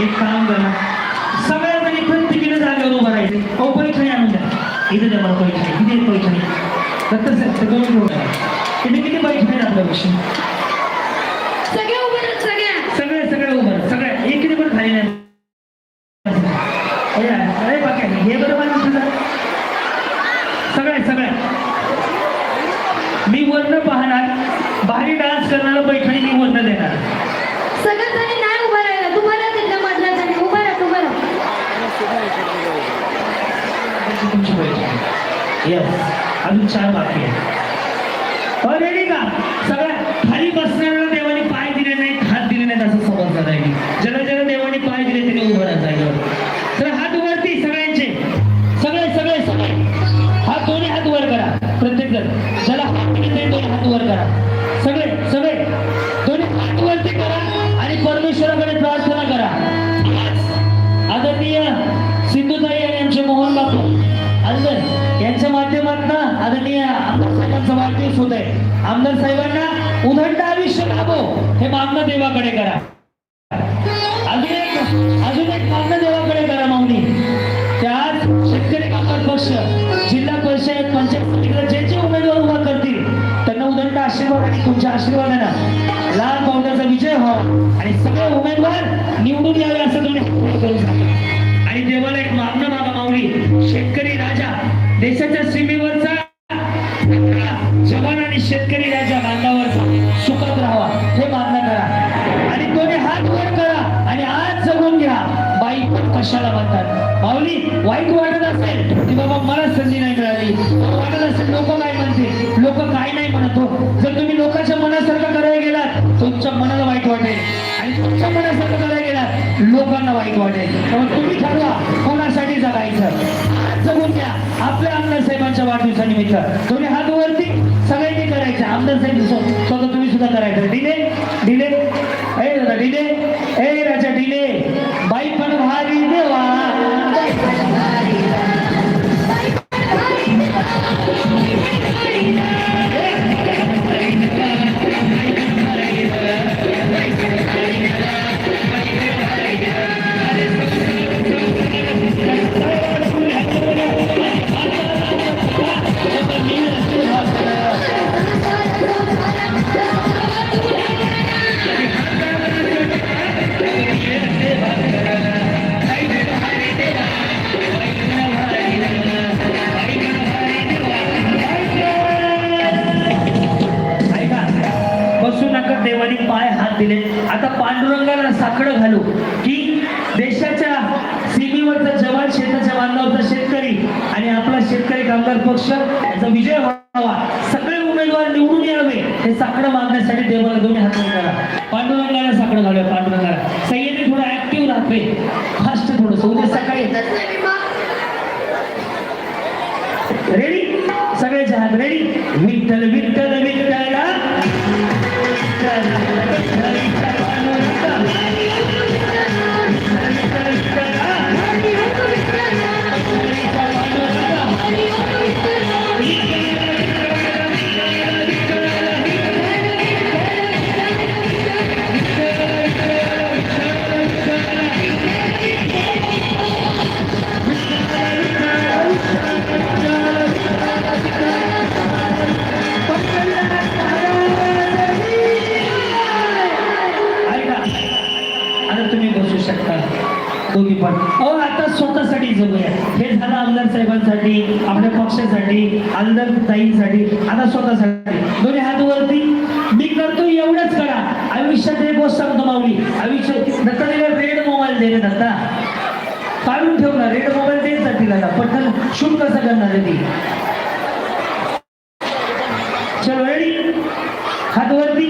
एक काम करा सगळ्या जणी प्रत्येकीने जागेवर उभं राहायचे. हो पैठणी आणून द्या. इथे द्या मला पैठणी. किती पैठणी. दत्त साहेब ते दोन ठेवून द्या किती किती पैठणी आहेत आपल्यापेक्षा सगळे उभे सगळ्या. सगळे सगळे उभं राहा. सगळे एकीने पण खाली नाही. अरे, बाकी हे बरोबर आहे तुझं? सगळे सगळे. मी वर्ण पाहणार भारी डान्स करणारा पैठणी मी वर्ण देणार सगळ्या जणी नाही उभा राहिला तुम्हाला त्यांच्या मधल्या जणी उभा राहा उभा राहा तुमची पैठणी येस अजून चार बाकी आहे रेडी का? सगळ्या खाली बसणाऱ्याला देवाने पाय दिले नाहीत हात दिले नाहीत असं समजलं नाही. ज्याला ज्याला देवाने पाय दिले त्याने उभं राहत तर हात वरती सगळ्यांचे. सगळे सगळे सगळे. हात दोन्ही हात वर करा. प्रत्येक जण ज्याला हात दिले नाही दोन्ही हात वर करा. साहेबांचा होत. आहे आमदार साहेबांना उदंड आयुष्य लाभो हे मागणं देवाकडे करा. अजून एक अजून एक मागणं देवाकडे करा माऊली. त्यात शेतकरी कामगार पक्ष जिल्हा परिषद पंचायत समितीला जे जे उमेदवार उभा करतील त्यांना उदंड आशीर्वाद आणि तुमच्या आशीर्वादानं लाल पावड्याचा विजय व्हावा आणि सगळे उमेदवार निवडून यावे असं तुम्ही हात करून आणि देवाला एक मागणं मागा माऊली. शेतकरी राजा देशाच्या सीमेवर आणि आज जगून घ्या. बाई पण कशाला म्हणतात. माऊली वाईट वाटत असेल की बाबा मला संधी नाही मिळाली. वाटत असेल लोक काय म्हणते लोक काय नाही म्हणत हो. जर तुम्ही लोकांच्या मनासारखं करायला गेलात तुमच्या मनाला वाईट वाटेल. आणि तुमच्या मनासारखं करायला गेलात लोकांना वाईट वाटेल. त्यामुळे तुम्ही ठरवा कोणासाठी जगायचं. आज जगून घ्या. आपल्या आमदार साहेबांच्या वाढदिवसानिमित्त तुम्ही हात वरती सगळ्यांनी करायचं. आमदार साहेब स्वतः तुम्ही सुद्धा करायचं. डिले डिले. आता पांडुरंगाला साकडं घालू की देशाच्या सीमेवरचा जवान शेताच्या बांधावरचा शेतकरी आणि आपला शेतकरी कामगार पक्ष याचा विजय व्हावा. सगळे उमेदवार निवडून यावे हे साकडं मागण्यासाठी देवाला दोन्ही हात करा. पांडुरंगाला साकडं घालूया पांडुरंगाला. सह्याने थोडं ऍक्टिव्ह राहते फास्ट थोडस. उद्या सकाळी रेडी सगळ्याच्या जहाज रेडी विठ्ठल विठ्ठल विठ्ठल विठ्ठल. तुम्ही पण. अहो आता स्वतःसाठी जगूया. हे झालं आमदार साहेबांसाठी आपल्या पक्षासाठी आमदार ताईंसाठी आता स्वतःसाठी. दोन्ही हात वरती. मी करतो एवढंच करा. आयुष्यात एक गोष्ट सांगतो माऊली. आयुष्यात दत्ता रेड मोबाईल दे रे दत्ता. काढून ठेव ना. रेड मोबाईल देत जा तिला पटकन शूट कसं करणार आहे ती? चलो रेडी हात वरती.